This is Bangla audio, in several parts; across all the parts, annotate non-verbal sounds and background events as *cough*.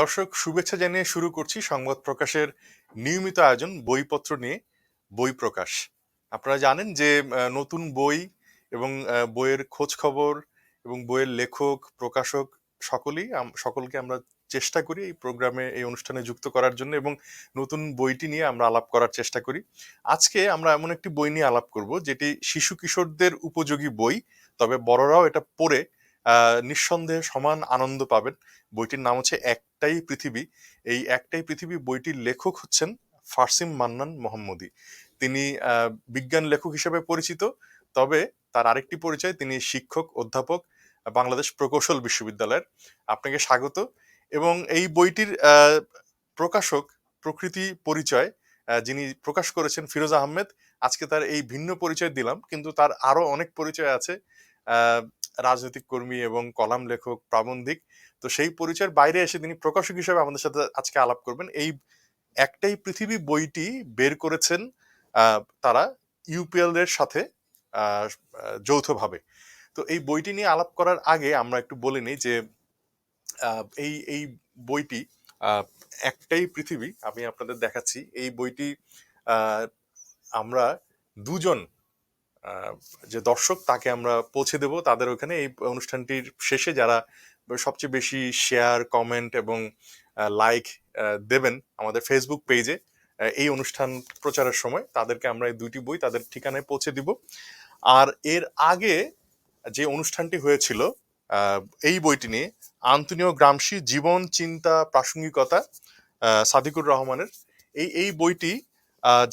দর্শক, শুভেচ্ছা জানিয়ে শুরু করছি সংবাদ প্রকাশের নিয়মিত আয়োজন, বইপত্র নিয়ে বই প্রকাশ। আপনারা জানেন যে নতুন বই এবং বইয়ের খোঁজ খবর এবং বইয়ের লেখক, প্রকাশক সকলেই সকলকে আমরা চেষ্টা করি এই প্রোগ্রামে, এই অনুষ্ঠানে যুক্ত করার জন্য এবং নতুন বইটি নিয়ে আমরা আলাপ করার চেষ্টা করি। আজকে আমরা এমন একটি বই নিয়ে আলাপ করব, যেটি শিশু কিশোরদের উপযোগী বই, তবে বড়রাও এটা পড়ে নিঃসন্দেহে সমান আনন্দ পাবেন। বইটির নাম হচ্ছে একটাই পৃথিবী। এই একটাই পৃথিবী বইটির লেখক হচ্ছেন ফারসিম মান্নান মোহাম্মদী। তিনি বিজ্ঞান লেখক হিসেবে পরিচিত, তবে তার আরেকটি পরিচয়, তিনি শিক্ষক, অধ্যাপক, বাংলাদেশ প্রকৌশল বিশ্ববিদ্যালয়ের। আপনাকে স্বাগত। এবং এই বইটির প্রকাশক, প্রকৃতি পরিচয় যিনি প্রকাশ করেছেন ফিরোজ আহমেদ, আজকে তার এই ভিন্ন পরিচয় দিলাম, কিন্তু তার আরও অনেক পরিচয় আছে। রাজনৈতিক কর্মী এবং কলাম লেখক প্রাবন্ধিক, তো সেই পরিচয়ের বাইরে এসে তিনি প্রকাশক হিসেবে আমাদের সাথে আজকে আলাপ করবেন। এই একটাই পৃথিবী বইটি বের করেছেন তারা ইউপিএল এর সাথে যৌথভাবে। তো এই বইটি নিয়ে আলাপ করার আগে আমরা একটু বলে নিই যে এই এই বইটি একটাই পৃথিবী, আমি আপনাদের দেখাচ্ছি। এই বইটি আমরা দুজন যে দর্শক তাকে আমরা পৌঁছে দেব তাদের ওখানে। এই অনুষ্ঠানটির শেষে যারা সবচেয়ে বেশি শেয়ার কমেন্ট এবং লাইক দেবেন আমাদের ফেসবুক পেজে এই অনুষ্ঠান প্রচারের সময় তাদেরকে আমরা এই দুইটি বই তাদের ঠিকানায় পৌঁছে দিব। আর এর আগে যে অনুষ্ঠানটি হয়েছিল এই বইটি নিয়ে আন্তনীয় গ্রামসি জীবন, চিন্তা, প্রাসঙ্গিকতা সাদিকুর রহমানের, এই এই বইটি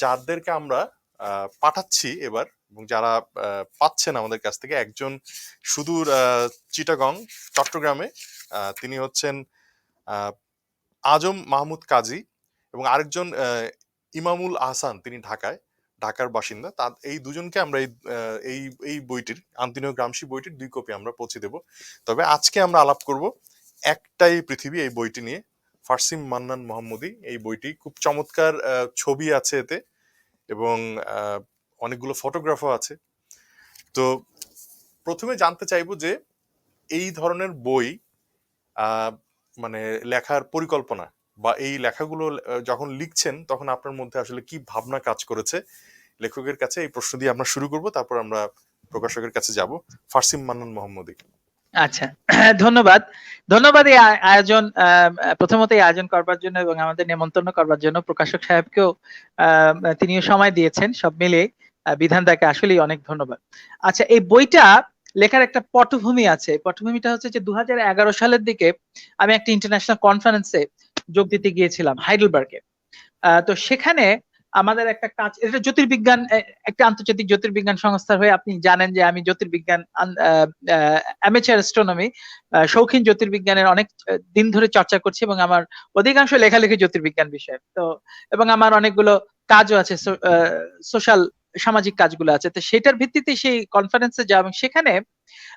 যাদেরকে আমরা পাঠাচ্ছি এবার এবং যারা পাচ্ছেন আমাদের কাছ থেকে একজন সুদূর চিটাগং, চট্টগ্রামে তিনি হচ্ছেন আজম মাহমুদ কাজী এবং আরেকজন ইমামুল আহসান তিনি ঢাকায়, ঢাকার বাসিন্দা। তা এই দুজনকে আমরা এই এই বইটির, আন্তনীয় গ্রামসি বইটির দুই কপি আমরা পৌঁছে দেব। তবে আজকে আমরা আলাপ করব একটাই পৃথিবী এই বইটি নিয়ে। ফারসিম মান্নান মোহাম্মদী এই বইটি খুব চমৎকার ছবি আছে এতে এবং অনেকগুলো ফটোগ্রাফও আছে। তো প্রথমে জানতে চাইব যে এই ধরনের বই মানে লেখার পরিকল্পনা বা এই লেখাগুলো যখন লিখছেন তখন আপনার মধ্যে আসলে কি ভাবনা কাজ করেছে? লেখকের কাছে এই প্রশ্ন দিয়ে আমরা শুরু করব, তারপর আমরা প্রকাশকের কাছে যাব। ফারসিম মান্নান মোহাম্মদী। আচ্ছা *clears throat* ধন্যবাদ। ধন্যবাদ এই আয়োজন প্রথমত এই আয়োজন করবার জন্য এবং আমাদের নেমন্তন্ন করবার জন্য প্রকাশক সাহেবকেও তিনিও সময় দিয়েছেন সব মিলে বিধানদাকে আসলেই অনেক ধন্যবাদ। আচ্ছা এই বইটা লেখার একটা পটভূমি আছে। পটভূমিটা হচ্ছে যে দুই হাজার এগারো সালের দিকে আমি একটা ইন্টারন্যাশনাল কনফারেন্সে যোগ দিতে গিয়েছিলাম, হাইডেলবার্গে। তো সেখানে আমাদের একটা কাজ, এটা জ্যোতির্বিজ্ঞান একটা আন্তর্জাতিক জ্যোতির্বিজ্ঞান সংস্থার হয়ে আপনি জানেন যে আমি জ্যোতির্বিজ্ঞান অ্যামেচার অ্যাস্ট্রোনমি শৌখিন জ্যোতির্বিজ্ঞানের অনেক দিন ধরে চর্চা করছি এবং আমার অধিকাংশ লেখালেখি জ্যোতির্বিজ্ঞান বিষয়ে। তো, এবং আমার অনেকগুলো কাজও আছে সোশ্যাল সামাজিক কাজগুলো আছে। তো সেটার ভিত্তিতে সেই কনফারেন্সে যাওয়া এবং সেখানে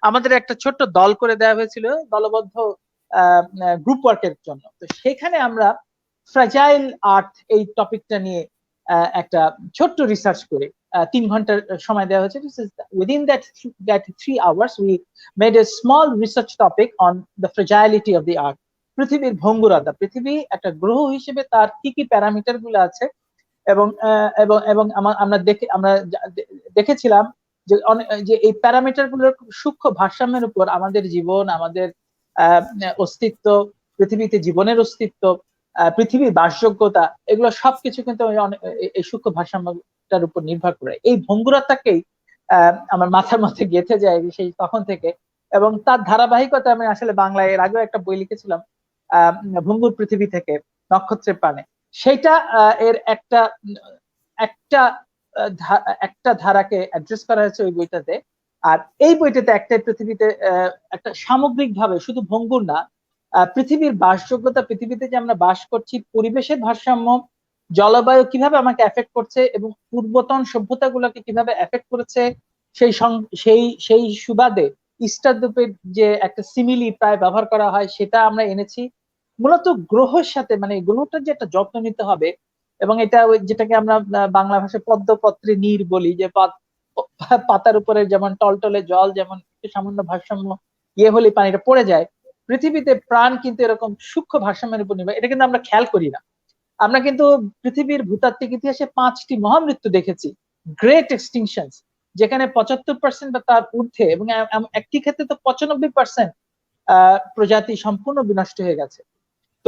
আমাদের একটা ছোট্ট দল করে দেওয়া হয়েছিল দলবদ্ধ গ্রুপ ওয়ার্কের জন্য। তো সেখানে আমরা ফ্রাজাইল আর্থ এই টপিকটা নিয়ে একটা ছোট্ট রিসার্চ করে তিন ঘণ্টার সময় দেওয়া হয়েছে। Within that that three hours we made a small research topic on the fragility of the earth পৃথিবীর ভঙ্গুরতা। পৃথিবী একটা গ্রহ হিসেবে তার কি কি প্যারামিটারগুলো আছে এবং এবং এবং আমা- আমরা দেখে, আমরা দেখেছিলাম যে অনেক যে এই প্যারামিটারগুলোর সূক্ষ্ম ভারসাম্যের উপর আমাদের জীবন, আমাদের অস্তিত্ব, পৃথিবীতে জীবনের অস্তিত্ব পৃথিবীর বাসযোগ্যতা, এগুলো সবকিছু কিন্তু এই- সূক্ষ্ম ভারসাম্যটার উপর নির্ভর করে। এই ভঙ্গুরতাকেই আমার মাথার মধ্যে গেঁথে যায় সেই তখন থেকে এবং তার ধারাবাহিকতা আমি আসলে বাংলায় এর আগেও একটা বই লিখেছিলাম, আহ, ভঙ্গুর পৃথিবী থেকে নক্ষত্রের প্রাণে। আহ, এর একটা একটা একটা ধারাকে অ্যাড্রেস করা হয়েছে ওই বইটাতে। আর এই বইটাতে একটা পৃথিবীতে একটা সামগ্রিক ভাবে শুধু ভঙ্গুর না পৃথিবীর বাসযোগ্যতা পৃথিবীতে যে আমরা বাস করছি পরিবেশের ভারসাম্য জলবায়ু কীভাবে আমাকে এফেক্ট করছে এবং পূর্বতন সভ্যতাগুলোকে কীভাবে এফেক্ট করেছে সেই সেই সেই সুবাদে ইস্টার দ্বীপের যে একটা সিমিলি প্রায় ব্যবহার করা হয় সেটা আমরা এনেছি। মূলত গ্রহের সাথে মানে গ্রহটার যে একটা যত্ন নিতে হবে এবং এটা যেটাকে আমরা বাংলা ভাষায় পদ্মপত্রে নীর বলি, যে পাত- পাতার উপরে যেমন টলটলে জল, যেমন সামান্য ভারসাম্য ইয়ে হলে পানিটা পড়ে যায়। পৃথিবীতে প্রাণ কিন্তু এরকম সূক্ষ্ম ভারসাম্যের উপর নির্ভর, এটা কিন্তু আমরা খেয়াল করি না। আমরা কিন্তু পৃথিবীর ভূতাত্ত্বিক ইতিহাসে পাঁচটি মহামৃত্যু দেখেছি গ্রেট এক্সটিংশন যেখানে পঁচাত্তর পার্সেন্ট বা তার ঊর্ধ্বে এবং একটি ক্ষেত্রে তো পঁচানব্বই পার্সেন্ট প্রজাতি সম্পূর্ণ বিনষ্ট হয়ে গেছে।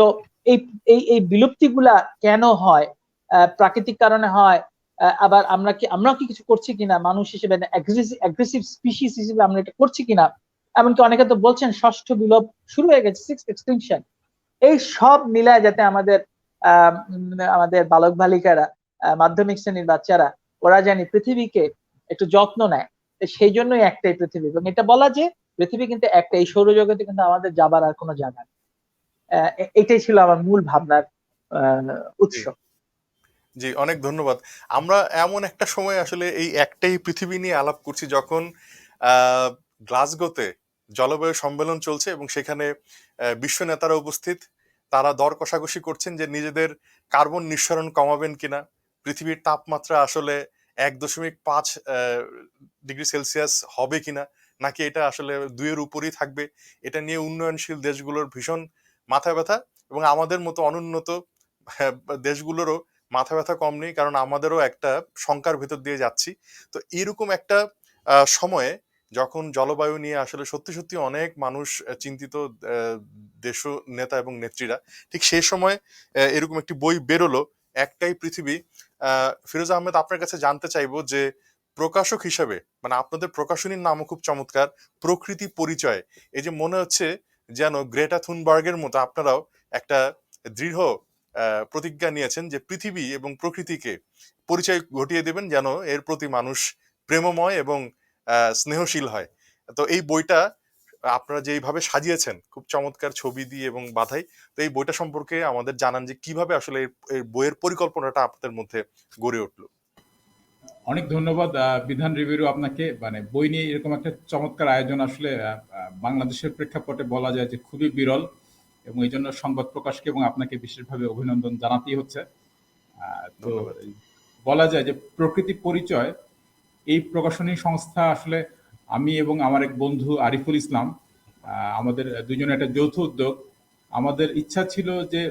তো এই এই এই বিলুপ্তিগুলা কেন হয়? প্রাকৃতিক কারণে হয় আবার আমরা কি, আমরাও কি কিছু করছি কিনা? মানুষ হিসেবে অ্যাগ্রেসিভ স্পিসিস হিসেবে আমরা এটা করছি কিনা? এমনকি অনেকে তো বলছেন ষষ্ঠ বিলোপ শুরু হয়ে গেছে সিক্স এক্সটিংশন এই সব মিলায় যাতে আমাদের আমাদের বালক বালিকারা মাধ্যমিক শ্রেণির বাচ্চারা, ওরা জানি পৃথিবীকে একটু যত্ন নেয়। সেই জন্যই একটাই পৃথিবী। এবং এটা বলা যে পৃথিবী কিন্তু একটাই সৌরজগতে কিন্তু আমাদের যাবার আর কোনো জায়গা নেই। এটাই ছিল আমার মূল ভাবনার উৎস। জি। অনেক ধন্যবাদ। আমরা এমন একটা সময় আসলে এই একটাই পৃথিবী নিয়ে আলাপ করছি যখন গ্লাসগোতে জলবায়ু সম্মেলন চলছে এবং সেখানে বিশ্ব নেতারা উপস্থিত। তারা দর কষাকষি করছেন যে নিজেদের কার্বন নিঃসরণ কমাবেন কিনা। পৃথিবীর তাপমাত্রা আসলে এক দশমিক পাঁচ ডিগ্রি সেলসিয়াস হবে কিনা, নাকি এটা আসলে দুইয়ের উপরই থাকবে, এটা নিয়ে উন্নয়নশীল দেশগুলোর ভীষণ মাথা ব্যথা এবং আমাদের মতো অনুন্নত আহ, দেশগুলোরও মাথা ব্যথা কম নেই কারণ আমাদেরও একটা শঙ্কার ভেতর দিয়ে যাচ্ছি। তো এরকম একটা সময়ে যখন জলবায়ু নিয়ে আসলে সত্যি সত্যি অনেক মানুষ চিন্তিত দেশ নেতা এবং নেত্রীরা ঠিক সেই সময় এরকম একটি বই বেরোলো একটাই পৃথিবী। ফিরোজ আহমেদ আপনার কাছে জানতে চাইব যে প্রকাশক হিসাবে মানে আপনাদের প্রকাশনীর নামও খুব চমৎকার প্রকৃতি পরিচয়। এই যে মনে হচ্ছে যেন গ্রেটা থুনবার্গের মতো আপনারাও একটা দৃঢ় প্রতিজ্ঞা নিয়েছেন যে পৃথিবী এবং প্রকৃতিকে পরিচয় ঘটিয়ে দেবেন যেন এর প্রতি মানুষ প্রেমময় এবং স্নেহশীল হয়। তো এই বইটা আপনারা যেইভাবে সাজিয়েছেন, খুব চমৎকার ছবি দিয়ে এবং বাধাই, তো এই বইটা সম্পর্কে আমাদের জানান যে কীভাবে আসলে এর বইয়ের পরিকল্পনাটা আপনাদের মধ্যে গড়ে উঠল। অনেক ধন্যবাদ বিধান রিভিউ আপনাকে। মানে বই নিয়ে এরকম একটা চমৎকার আয়োজন আসলে বাংলাদেশের প্রেক্ষাপটে বলা যায় যে খুবই বিরল এবং এই জন্য সংবাদ প্রকাশকে এবং আপনাকে বিশেষভাবে অভিনন্দন জানাতেই হচ্ছে। তো ধন্যবাদ। বলা যায় যে প্রকৃতি পরিচয় এই প্রকাশনী সংস্থা আসলে আমি এবং আমার এক বন্ধু আরিফুল ইসলাম আমাদের দুজনে একটা যৌথ উদ্যোগ। আমাদের ইচ্ছা ছিল যে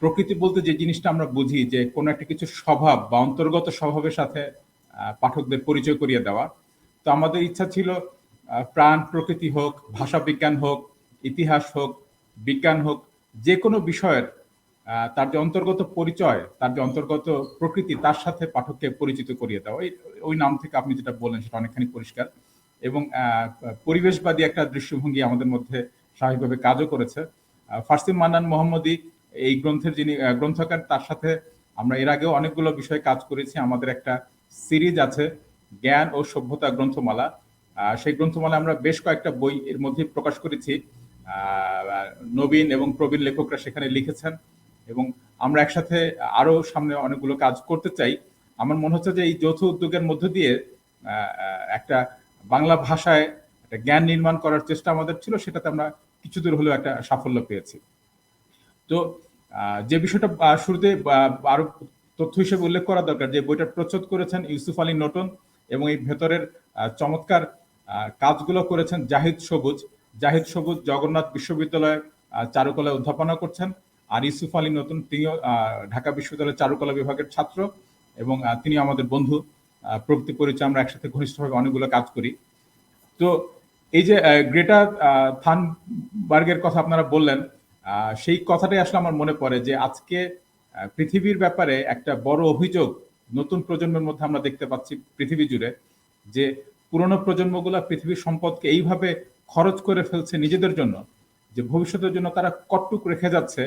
প্রকৃতি বলতে যে জিনিসটা আমরা বুঝি যে কোনো একটা কিছু স্বভাব বা অন্তর্গত স্বভাবের সাথে পাঠকদের পরিচয় করিয়ে দেওয়া। তো আমাদের ইচ্ছা ছিল প্রাণ প্রকৃতি হোক, ভাষা বিজ্ঞান হোক, ইতিহাস হোক, বিজ্ঞান হোক, যে কোনো বিষয়ের তার যে অন্তর্গত পরিচয়, তার যে অন্তর্গত প্রকৃতি, তার সাথে পাঠককে পরিচিত করিয়ে দেওয়া। ওই নাম থেকে আপনি যেটা বললেন সেটা অনেকখানি পরিষ্কার। এবং পরিবেশবাদী একটা দৃষ্টিভঙ্গি আমাদের মধ্যে স্বাভাবিকভাবে কাজও করেছে। ফার্সিম মান্নান মোহাম্মদী এই গ্রন্থের যিনি গ্রন্থকার, তার সাথে আমরা এর আগেও অনেকগুলো বিষয়ে কাজ করেছি। আমাদের একটা সিরিজ আছে, জ্ঞান ও সভ্যতা গ্রন্থমালা। সেই গ্রন্থমালা আমরা বেশ কয়েকটা বই এর মধ্যে প্রকাশ করেছি। নবীন এবং প্রবীণ লেখকরা সেখানে লিখেছেন এবং আমরা একসাথে আরও সামনে অনেকগুলো কাজ করতে চাই। আমার মনে হচ্ছে যে এই যৌথ উদ্যোগের মধ্য দিয়ে একটা বাংলা ভাষায় একটা জ্ঞান নির্মাণ করার চেষ্টা আমাদের ছিল, সেটাতে আমরা কিছু দূর হলেও একটা সাফল্য পেয়েছি। তো যে বিষয়টা শুরুতে আরও তথ্য হিসেবে উল্লেখ করা দরকার যে বইটা প্রচ্ছদ করেছেন ইউসুফ আলী নটন এবং এই ভেতরের চমৎকার কাজগুলো করেছেন জাহিদ সবুজ। জাহিদ সবুজ জগন্নাথ বিশ্ববিদ্যালয়ে চারুকলায় অধ্যাপনা করছেন আর ইউসুফ আলী নতুন তিনিও ঢাকা বিশ্ববিদ্যালয়ের চারুকলা বিভাগের ছাত্র এবং তিনি আমাদের বন্ধু। প্রকৃতি পরিচয় আমরা একসাথে ঘনিষ্ঠভাবে অনেকগুলো কাজ করি। তো এই যে গ্রেটা থানবার্গের কথা আপনারা বললেন সেই কথাটাই আসলে আমার মনে পড়ে যে আজকে পৃথিবীর ব্যাপারে একটা বড় অভিযোগ নতুন প্রজন্মের মধ্যে আমরা দেখতে পাচ্ছি পৃথিবী জুড়ে যে পুরনো প্রজন্মগুলা পৃথিবীর সম্পদকে এইভাবে খরচ করে ফেলছে নিজেদের জন্য যে ভবিষ্যতের জন্য তারা কটটুক রেখে যাচ্ছে।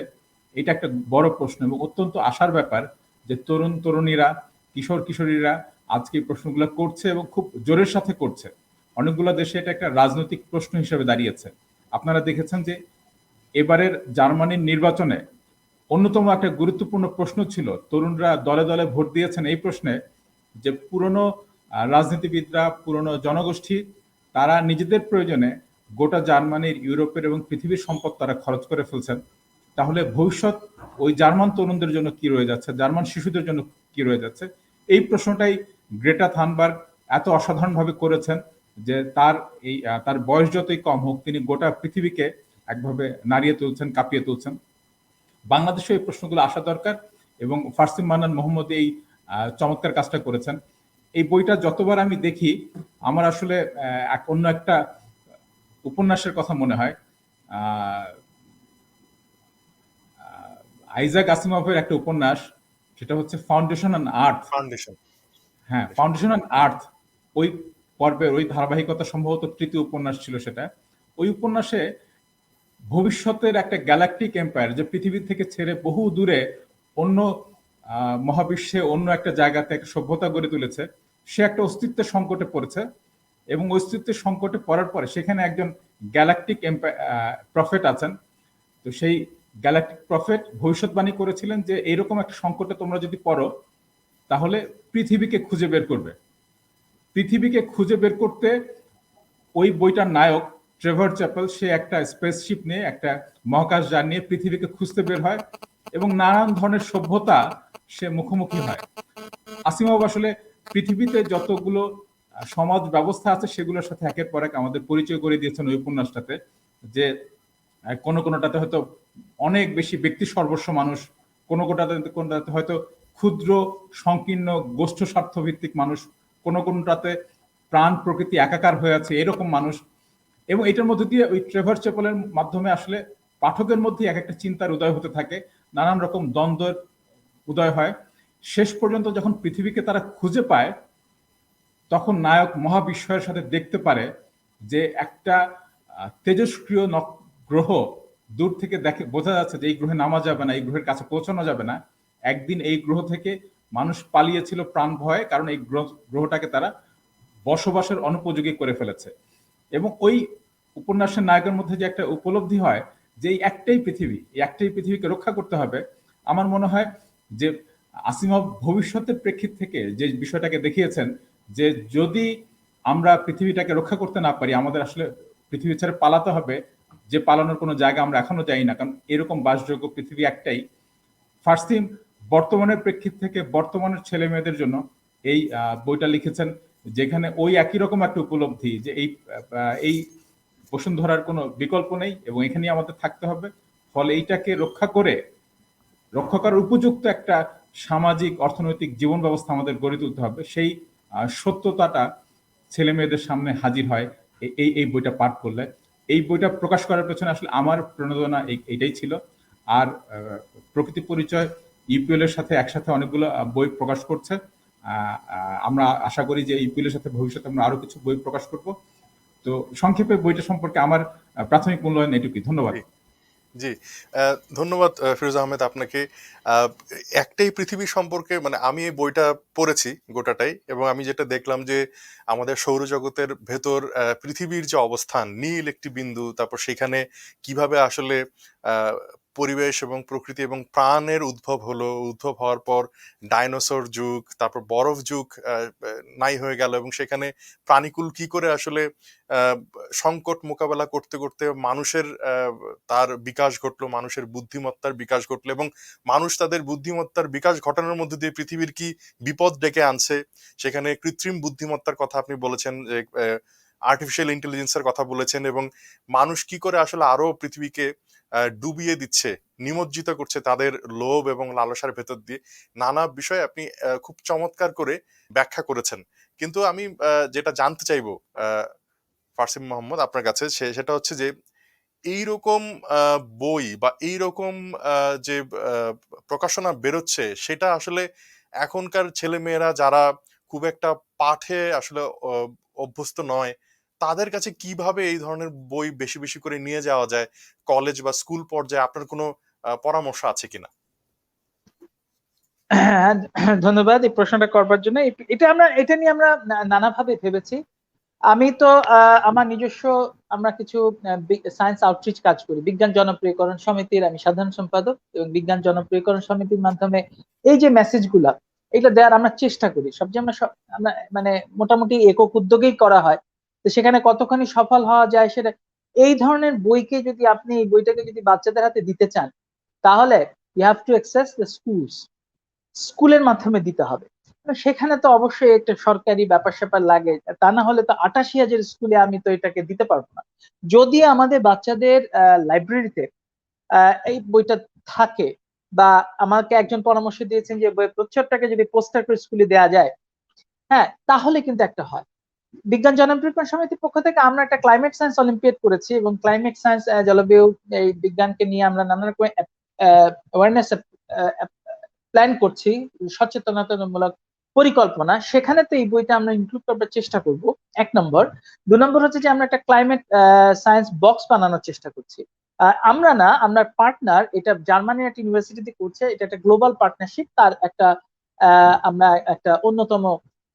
এটা একটা বড় প্রশ্ন এবং অত্যন্ত আশার ব্যাপার যে তরুণ তরুণীরা, কিশোর কিশোরীরা আজকে এই প্রশ্নগুলো করছে এবং খুব জোরের সাথে করছে। অনেকগুলো দেশে এটা একটা রাজনৈতিক প্রশ্ন হিসেবে দাঁড়িয়েছে। আপনারা দেখেছেন যে এবারের জার্মানির নির্বাচনে অন্যতম একটা গুরুত্বপূর্ণ প্রশ্ন ছিল, তরুণরা দলে দলে ভোট দিয়েছেন এই প্রশ্নে যে পুরনো রাজনীতিবিদরা, পুরনো জনগোষ্ঠী, তারা নিজেদের প্রয়োজনে গোটা জার্মানির, ইউরোপের এবং পৃথিবীর সম্পদ তারা খরচ করে ফেলছেন। তাহলে ভবিষ্যৎ ওই জার্মান তরুণদের জন্য কি রয়ে যাচ্ছে? জার্মান শিশুদের জন্য কি রয়ে যাচ্ছে? এই প্রশ্নটাই গ্রেটা থানবার্গ এত অসাধারণভাবে করেছেন যে তার এই তার বয়স যতই কম হোক, তিনি গোটা পৃথিবীকে একভাবে নাড়িয়ে তুলছেন কাঁপিয়ে তুলছেন। বাংলাদেশে এই প্রশ্নগুলো আসা দরকার এবং ফার্সিম মান্নান মোহাম্মদ এই চমৎকার কাজটা করেছেন। এই বইটা যতবার আমি দেখি আমার আসলে এক অন্য একটা উপন্যাসের কথা মনে হয়। আইজাক আসিমভের একটা উপন্যাস সেটা হচ্ছে ফাউন্ডেশন অন আর্থ ফাউন্ডেশন হ্যাঁ ফাউন্ডেশন অন আর্থ ওই পর্বের ওই ধারাবাহিকতা সম্ভবত তৃতীয় উপন্যাস ছিল সেটা। ওই উপন্যাসে ভবিষ্যতের একটা গ্যালাকটিক এম্পায়ার যে পৃথিবী থেকে ছেড়ে বহু দূরে অন্য মহাবিশ্বে অন্য একটা জায়গাতে একটা সভ্যতা গড়ে তুলেছে, সে একটা অস্তিত্বের সংকটে পড়েছে এবং অস্তিত্বের সংকটে পড়ার পরে সেখানে একজন গ্যালাকটিক প্রফেট আছেন। তো সেই গ্যালাকটিক প্রফেট ভবিষ্যৎবাণী করেছিলেন যে এরকম একটা সংকটে তোমরা যদি পড়ো, তাহলে পৃথিবীকে খুঁজে বের করবে। পৃথিবীকে খুঁজে বের করতে ওই বইটার নায়ক ট্রেভার চ্যাপেল সে একটা স্পেসশিপ নিয়ে, একটা মহাকাশ যান নিয়ে পৃথিবীকে খুঁজতে বের হয় এবং নানান ধরনের সভ্যতা সে মুখোমুখি হয়। আসিমাব আসলে পৃথিবীতে যতগুলো সমাজ ব্যবস্থা আছে, সেগুলোর সাথে একের পর এক আমাদের পরিচয় করে দিয়েছেন ওই উপন্যাসটাতে যে কোনো কোনোটাতে হয়তো অনেক বেশি ব্যক্তি সর্বস্ব মানুষ, কোনো কোনোটাতে কোনোটাতে হয়তো ক্ষুদ্র, সংকীর্ণ গোষ্ঠ স্বার্থ ভিত্তিক মানুষ, কোনো কোনোটাতে প্রাণ প্রকৃতি একাকার হয়ে আছে এরকম মানুষ এবং এটার মধ্যে দিয়ে ওই ট্রেভার চেপলের মাধ্যমে আসলে পাঠকের মধ্যে এক একটা চিন্তার উদয় হতে থাকে, নানান রকম দ্বন্দ্বের উদয় হয়। শেষ পর্যন্ত যখন পৃথিবীকে তারা খুঁজে পায়, তখন নায়ক মহাবিস্ময়ের সাথে দেখতে পারে যে একটা তেজস্ক্রিয় গ্রহ দূর থেকে দেখে, বোঝা যাচ্ছে যে এই গ্রহে নামা যাবে না, এই গ্রহের কাছে পৌঁছানো যাবে না। একদিন এই গ্রহ থেকে মানুষ পালিয়েছিল প্রাণ ভয়ে, কারণ এই গ্রহ, গ্রহটাকে তারা বসবাসের অনুপযোগী করে ফেলেছে। এবং ওই উপন্যাসের নায়কের মধ্যে যে একটা উপলব্ধি হয়, যে এই একটাই পৃথিবী, এই একটাই পৃথিবীকে রক্ষা করতে হবে, আমার মনে হয় যে আসিমভ ভবিষ্যতের প্রেক্ষিত থেকে যে বিষয়টাকে দেখিয়েছেন, যে যদি আমরা পৃথিবীটাকে রক্ষা করতে না পারি, আমাদের আসলে পৃথিবী ছেড়ে পালাতে হবে, যে পালানোর কোনো জায়গা আমরা এখনও যাই না, কারণ এরকম বাসযোগ্য পৃথিবী একটাই। ফার্সিম বর্তমানের প্রেক্ষিত থেকে বর্তমানের ছেলে মেয়েদের জন্য এই বইটা লিখেছেন যেখানে ওই একই রকম একটা উপলব্ধি যে এই এই বসুন্ধরার কোনো বিকল্প নেই এবং এখানেই আমাদের থাকতে হবে। ফলে এইটাকে রক্ষা করে, রক্ষা করার উপযুক্ত একটা সামাজিক, অর্থনৈতিক জীবন ব্যবস্থা আমাদের গড়ে তুলতে হবে। সেই সত্যতাটা ছেলে মেয়েদের সামনে হাজির হয়। এই এই বইটা পাঠ করলে। এই বইটা প্রকাশ করার পেছনে আসলে আমার প্রণোদনা এই- এইটাই ছিল। আর প্রকৃতি পরিচয় ইউপিএল এর সাথে একসাথে অনেকগুলো বই প্রকাশ করছে। আমরা আশা করি যে ইউপিএল এর সাথে ভবিষ্যতে আমরা আরও কিছু বই প্রকাশ করব। তো সংক্ষেপে বইটা সম্পর্কে আমার প্রাথমিক মূল্যায়ন এটুকুই। ধন্যবাদ। জি। ধন্যবাদ ফিরোজ আহমেদ আপনাকে। একটাই পৃথিবী সম্পর্কে মানে আমি এই বইটা পড়েছি গোটাটাই, এবং আমি যেটা দেখলাম যে আমাদের সৌরজগতের ভেতর পৃথিবীর যে অবস্থান, নীল একটি বিন্দু, তারপর সেখানে কীভাবে আসলে পরিবেশ এবং প্রকৃতি এবং প্রাণের উদ্ভব হলো, উদ্ভব হওয়ার পর ডাইনোসর যুগ, তারপর বরফ যুগ নাই হয়ে গেল এবং সেখানে প্রাণীকুল কি করে আসলে সংকট মোকাবেলা করতে করতে মানুষের তার বিকাশ ঘটলো, মানুষের বুদ্ধিমত্তার বিকাশ ঘটলো এবং মানুষ তাদের বুদ্ধিমত্তার বিকাশ ঘটানোর মধ্যে দিয়ে পৃথিবীর কি বিপদ ডেকে আনছে, সেখানে কৃত্রিম বুদ্ধিমত্তার কথা আপনি বলেছেন, যে আর্টিফিশিয়াল ইন্টেলিজেন্সের কথা বলেছেন এবং মানুষ কি করে আসলে আরও পৃথিবীকে ডুবিয়ে দিচ্ছে নিমজ্জিত করছে তাদের লোভ এবং লালসার ভেতর দিয়ে। নানা বিষয়ে আপনি খুব চমৎকার করে ব্যাখ্যা করেছেন। কিন্তু আমি যেটা জানতে চাইব ফারসিম মোহাম্মদ আপনার কাছে সে- সেটা হচ্ছে যে এইরকম বই বা এইরকম আহ, যে প্রকাশনা বেরোচ্ছে সেটা আসলে এখনকার ছেলে মেয়েরা যারা খুব একটা পাঠে আসলে অভ্যস্ত নয় তাদের কাছে কীভাবে এই ধরনের বই বেশি বেশি করে নিয়ে যাওয়া যায়? কলেজ বা স্কুল পর্যায়ে আপনার কোনো পরামর্শ আছে কিনা? হ্যাঁ, ধন্যবাদ এই প্রশ্নটা করবার জন্য। এটা আমরা এটা নিয়ে আমরা নানাভাবে ভেবেছি। আমি তো আমার নিজস্ব আমরা কিছু সায়েন্স আউটরিচ কাজ করি। বিজ্ঞান জনপ্রিয়করণ সমিতির আমি সাধারণ সম্পাদক এবং বিজ্ঞান জনপ্রিয়করণ সমিতির মাধ্যমে এই যে মেসেজগুলা এটা দেওয়ার আমরা চেষ্টা করি। সবচেয়ে আমরা সব- আমরা মানে মোটামুটি একক উদ্যোগেই করা হয়। তো সেখানে কতখানি সফল হওয়া যায় সেটা, এই ধরনের বইকে যদি আপনি, এই বইটাকে যদি বাচ্চাদের হাতে দিতে চান, তাহলে you have to access the schools স্কুলের মাধ্যমে দিতে হবে। সেখানে তো অবশ্যই একটা সরকারি ব্যাপার স্যাপার লাগে, তা না হলে তো আটাশি হাজার স্কুলে আমি তো এটাকে দিতে পারব না। যদি আমাদের বাচ্চাদের লাইব্রেরিতে এই বইটা থাকে বা আমাকে একজন পরামর্শ দিয়েছেন যে বই প্রচ্ছদটাকে যদি পোস্টার করে স্কুলে দেওয়া যায় হ্যাঁ তাহলে কিন্তু একটা হয়। বিজ্ঞান জনপ্রিয় সমিতির পক্ষ থেকে আমরা একটা ক্লাইমেট সায়েন্স অলিম্পিয়াড করেছি এবং ক্লাইমেট সায়েন্স জলবায়ু, এই বিজ্ঞানকে নিয়ে আমরা নানা রকম অ্যাওয়ারনেস প্ল্যান করছি, সচেতনতামূলক পরিকল্পনা। সেখানে তো এই বইটা আমরা ইনক্লুড করার চেষ্টা করব। এক নম্বর, দু নম্বর হচ্ছে যে আমরা একটা ক্লাইমেট সায়েন্স বক্স বানানোর চেষ্টা করছি। আমরা না, আমরা পার্টনার এটা জার্মানির একটা ইউনিভার্সিটিতে করছে, এটা একটা গ্লোবাল পার্টনারশিপ তার একটা আমরা একটা অন্যতম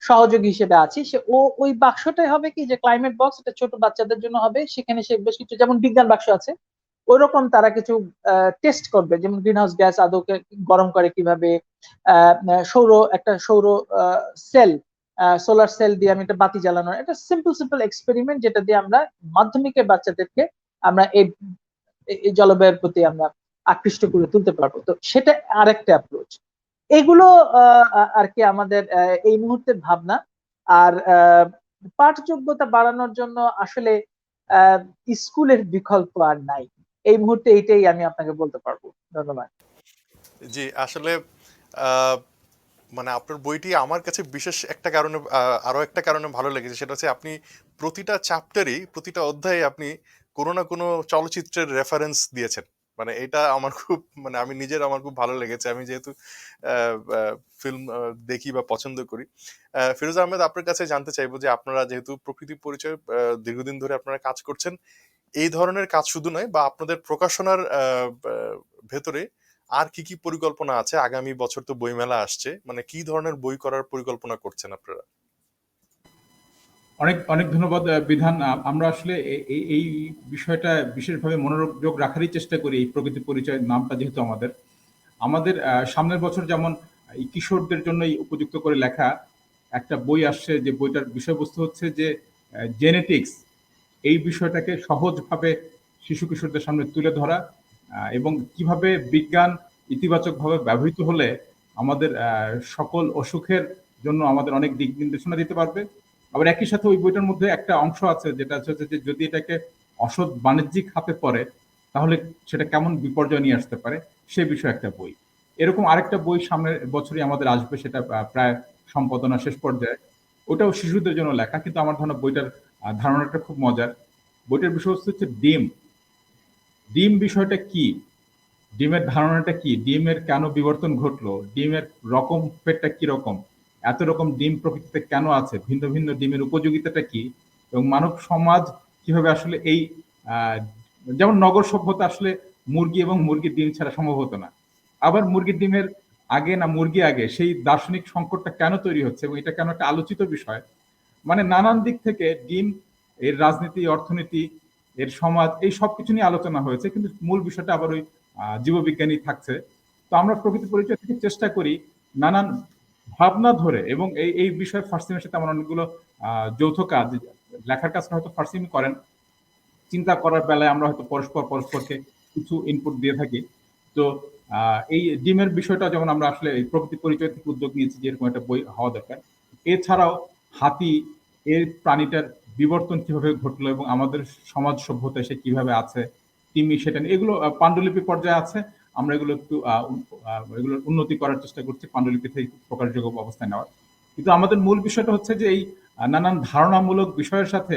সহযোগী হিসেবে আছি। সে, ও, ওই বাক্সটাই হবে কি যে ক্লাইমেট বক্স এটা ছোট বাচ্চাদের জন্য হবে। সেখানে সে বেশ কিছু, যেমন বিজ্ঞান বাক্স আছে, ওইরকম তারা কিছু টেস্ট করবে। যেমন গ্রিন হাউস গ্যাস আদৌকে গরম করে কীভাবে সৌর, একটা সৌর সেল সোলার সেল দিয়ে আমি একটা বাতি জ্বালানো। একটা সিম্পল সিম্পল এক্সপেরিমেন্ট যেটা দিয়ে আমরা মাধ্যমিকের বাচ্চাদেরকে আমরা এই জলবায়ুর প্রতি আমরা আকৃষ্ট করে তুলতে পারব। তো সেটা আরেকটা অ্যাপ্রোচ এগুলো আর কি আমাদের এই মুহূর্তের ভাবনা। আর পাঠযোগ্যতা বাড়ানোর জন্য আসলে স্কুলের বিকল্প আর নাই। এই মুহূর্তে এইটাই আমি আপনাকে বলতে পারব। ধন্যবাদ। জি, আসলে মানে আপনার বইটি আমার কাছে বিশেষ একটা কারণে আরও একটা কারণে ভালো লেগেছে। সেটা হচ্ছে আপনি প্রতিটা চ্যাপ্টারই প্রতিটা অধ্যায়ে আপনি কোনো না কোনো চলচ্চিত্রের রেফারেন্স দিয়েছেন। মানে এটা আমার খুব মানে আমি নিজের আমার খুব ভালো লেগেছে। আমি যেহেতু ফিল্ম দেখি বা পছন্দ করি। ফিরোজ আহমেদ, আপনার কাছে জানতে চাইব যে আপনারা যেহেতু প্রকৃতি পরিচয় দীর্ঘদিন ধরে আপনারা কাজ করছেন, এই ধরনের কাজ শুধু নয় বা আপনাদের প্রকাশনার ভেতরে আর কি কি পরিকল্পনা আছে? আগামী বছর তো বইমেলা আসছে। মানে কি ধরনের বই করার পরিকল্পনা করছেন আপনারা? অনেক অনেক ধন্যবাদ বিধান। আমরা আসলে এই বিষয়টা বিশেষভাবে মনোযোগ রাখারই চেষ্টা করি এই প্রকৃতি পরিচয় নামটা যেহেতু আমাদের। আমাদের সামনের বছর যেমন কিশোরদের জন্য উপযুক্ত করে লেখা একটা বই আসছে, যে বইটার বিষয়বস্তু হচ্ছে যে জেনেটিক্স এই বিষয়টাকে সহজভাবে শিশু কিশোরদের সামনে তুলে ধরা এবং কীভাবে বিজ্ঞান ইতিবাচকভাবে ব্যবহৃত হলে আমাদের সকল অসুখের জন্য আমাদের অনেক দিক নির্দেশনা দিতে পারবে। আবার একই সাথে ওই বইটার মধ্যে একটা অংশ আছে যেটা হচ্ছে যে যদি এটাকে অসৎ বাণিজ্যিক হাতে পড়ে, তাহলে সেটা কেমন বিপর্যয় নিয়ে আসতে পারে? সে বিষয়ে একটা বই। এরকম আরেকটা বই সামনের বছরই আমাদের আসবে, সেটা প্রায় সম্পাদনা শেষ পর্যায়ে। ওটাও শিশুদের জন্য লেখা, কিন্তু আমার ধারণা বইটার ধারণাটা খুব মজার। বইটার বিষয়বস্তু হচ্ছে ডিম। ডিম বিষয়টা কি? ডিমের ধারণাটা কি? ডিমের কেন বিবর্তন ঘটলো? ডিমের রকম পেটটা কি রকম এত রকম ডিম প্রকৃতিতে কেন আছে? ভিন্ন ভিন্ন ডিমের উপযোগিতাটা কি? এবং মানব সমাজ কীভাবে আসলে এই যেমন নগর সভ্যতা আসলে মুরগি এবং মুরগির ডিম ছাড়া সম্ভব হতো না। আবার মুরগির ডিমের আগে না মুরগি আগে সেই দার্শনিক সংকটটা কেন তৈরি হচ্ছে এবং এটা কেন একটা আলোচিত বিষয়? মানে নানান দিক থেকে ডিম, এর রাজনীতি, অর্থনীতি, এর সমাজ, এই সব কিছু নিয়ে আলোচনা হয়েছে। কিন্তু মূল বিষয়টা আবার ওই জীববিজ্ঞানী থাকছে। তো আমরা প্রকৃতি পরিচয় থেকে চেষ্টা করি নানান ভাবনা ধরে এবং এই এই বিষয়ে ফার্সিমের সাথে আমার অনেকগুলো যৌথ কাজ, লেখার কাজটা হয়তো ফার্সিম করেন। চিন্তা করার বেলায় আমরা হয়তো পরস্পর পরস্পরকে কিছু ইনপুট দিয়ে থাকি। তো এই ডিমের বিষয়টা যেমন আমরা আসলে এই প্রকৃতি পরিচয় থেকে উদ্যোগ নিয়েছি যে এরকম একটা বই হওয়া দরকার। এছাড়াও হাতি এর প্রাণীটার বিবর্তন কীভাবে ঘটলো এবং আমাদের সমাজ সভ্যতা সে কীভাবে আছে, তিমি সেটা এগুলো পাণ্ডুলিপি পর্যায়ে আছে। আমরা এগুলো একটু এগুলোর উন্নতি করার চেষ্টা করছি পাণ্ডুলিপি থেকে প্রকাশযোগ্য অবস্থায় নেওয়ার। কিন্তু আমাদের মূল বিষয়টা হচ্ছে যে এই নানান ধারণামূলক বিষয়ের সাথে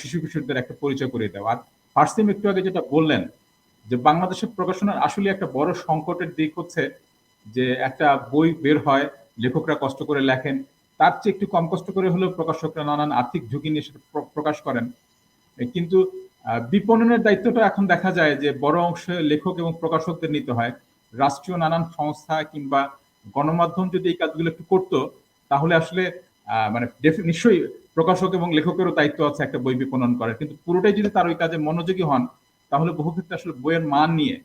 শিশু কিশোরদের একটা পরিচয় করিয়ে দেওয়া। আর ফার্সিম একটু আগে যেটা বললেন, যে বাংলাদেশের প্রকাশনার আসলে একটা বড় সংকটের দিক হচ্ছে যে একটা বই বের হয়, লেখকরা কষ্ট করে লেখেন, তার চেয়ে একটু কম কষ্ট করে হলেও প্রকাশকরা নানান আর্থিক ঝুঁকি নিয়ে সেটা প্রকাশ করেন। কিন্তু বিপণনের দায়িত্বটা এখন দেখা যায় যে বড় অংশে লেখক এবং প্রকাশকদের নিতে হয়। রাষ্ট্রীয় নানান সংস্থা কিংবা গণমাধ্যম যদি এই কাজগুলো একটু করতো, তাহলে আসলে মানে নিশ্চয়ই প্রকাশক এবং লেখকেরও দায়িত্ব আছে একটা বই বিপণন করার। কিন্তু পুরোটাই যদি তার ওই কাজে মনোযোগী হন, তাহলে বহু ক্ষেত্রে আসলে বইয়ের মান নিয়ে,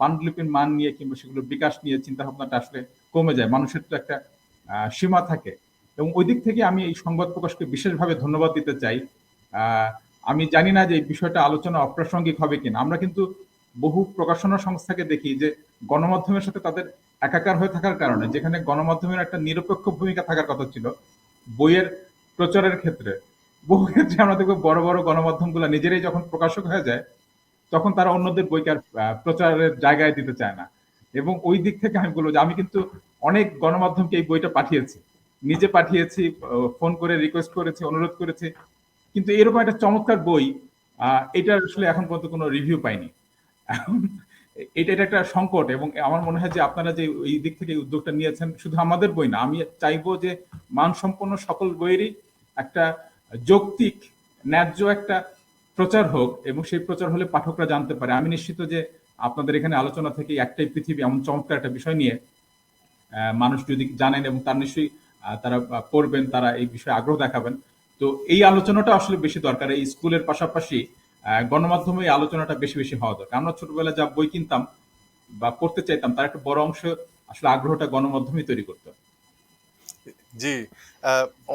পাণ্ডুলিপির মান নিয়ে কিংবা সেগুলো বিকাশ নিয়ে চিন্তা ভাবনাটা আসলে কমে যায়। মানুষের তো একটা সীমা থাকে। এবং ওই দিক থেকে আমি এই সংবাদ প্রকাশকে বিশেষভাবে ধন্যবাদ দিতে চাই। আমি জানি না যে এই বিষয়টা আলোচনা অপ্রাসঙ্গিক হবে কিনা। আমরা কিন্তু বহু প্রকাশনা সংস্থাকে দেখি যে গণমাধ্যমের সাথে তাদের একাকার হয়ে থাকার কারণে, যেখানে গণমাধ্যমের একটা নিরপেক্ষ ভূমিকা থাকার কথা ছিল বইয়ের প্রচারের ক্ষেত্রে, বহু ক্ষেত্রে আমরা দেখব বড় বড় গণমাধ্যমগুলো নিজেরাই যখন প্রকাশক হয়ে যায়, তখন তারা অন্যদের বইকে আর প্রচারের জায়গায় দিতে চায় না। এবং ওই দিক থেকে আমি বলব যে আমি কিন্তু অনেক গণমাধ্যমকে এই বইটা পাঠিয়েছি। নিজে পাঠিয়েছি ফোন করে রিকোয়েস্ট করেছি, অনুরোধ করেছি। কিন্তু এরকম একটা চমৎকার বই এটার আসলে এখন পর্যন্ত কোনো রিভিউ পাইনি। এটা এটা একটা সংকট এবং আমার মনে হয় যে আপনারা যে এই দিক থেকে উদ্যোগটা নিয়েছেন শুধু আমাদের বই না, আমি চাইব যে মানসম্পন্ন সকল বইয়েরই একটা যৌক্তিক, ন্যায্য একটা প্রচার হোক এবং সেই প্রচার হলে পাঠকরা জানতে পারে। আমি নিশ্চিত যে আপনাদের এখানে আলোচনা থেকে একটাই পৃথিবী এমন চমৎকার একটা বিষয় নিয়ে মানুষ যদি জানেন এবং তার নিশ্চয়ই তারা পড়বেন, তারা এই বিষয়ে আগ্রহ দেখাবেন। তো এই আলোচনাটা আসলে বেশি দরকার, এই স্কুলের পাশাপাশি গণমাধ্যমে এই আলোচনাটা বেশি বেশি হওয়া দরকার। আমরা ছোটবেলায় যা বই কিনতাম বা পড়তে চাইতাম, তার একটা বড় অংশ আসলে আগ্রহটা গণমাধ্যমে তৈরি করতো। জি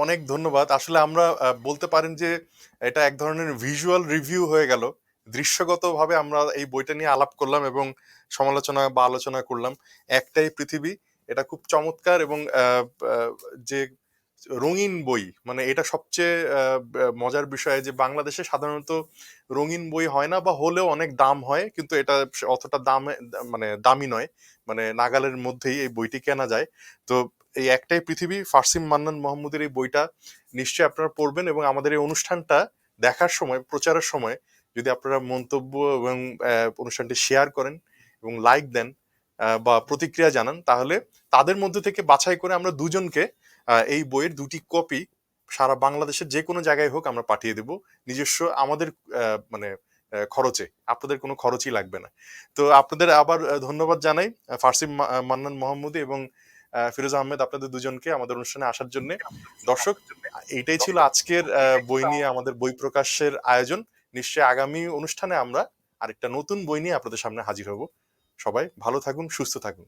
অনেক ধন্যবাদ। আসলে আমরা বলতে পারেন যে এটা এক ধরনের ভিজুয়াল রিভিউ হয়ে গেল। দৃশ্যগতভাবে আমরা এই বইটা নিয়ে আলাপ করলাম এবং সমালোচনা বা আলোচনা করলাম। একটাই পৃথিবী, এটা খুব চমৎকার এবং যে রঙিন বই মানে এটা সবচেয়ে মজার বিষয় যে বাংলাদেশে সাধারণত রঙিন বই হয় না বা হলেও অনেক দাম হয়, কিন্তু এটা অতটা দামে মানে দামি নয়। মানে নাগালের মধ্যেই এই বইটি কেনা যায়। তো এই একটাই পৃথিবী, ফার্সিম মান্নান মোহাম্মদের এই বইটা নিশ্চয়ই আপনারা পড়বেন এবং আমাদের এই অনুষ্ঠানটা দেখার সময়, প্রচারের সময় যদি আপনারা মন্তব্য এবং অনুষ্ঠানটি শেয়ার করেন এবং লাইক দেন বা প্রতিক্রিয়া জানান, তাহলে তাদের মধ্যে থেকে বাছাই করে আমরা দুজনকে এই বইয়ের দুটি কপি সারা বাংলাদেশের যে কোনো জায়গায় হোক আমরা পাঠিয়ে দেব। নিজস্ব আমাদের মানে খরচে। আপনাদের কোনো খরচই লাগবে না। তো আপনাদের আবার ধন্যবাদ জানাই ফার্সিম মা- মান্নান মোহাম্মদী এবং ফিরোজ আহমেদ আপনাদের দুজনকে আমাদের অনুষ্ঠানে আসার জন্য। দর্শক এইটাই ছিল আজকের বই নিয়ে আমাদের বই প্রকাশের আয়োজন। নিশ্চয়ই আগামী অনুষ্ঠানে আমরা আরেকটা নতুন বই নিয়ে আপনাদের সামনে হাজির হব। সবাই ভালো থাকুন সুস্থ থাকুন।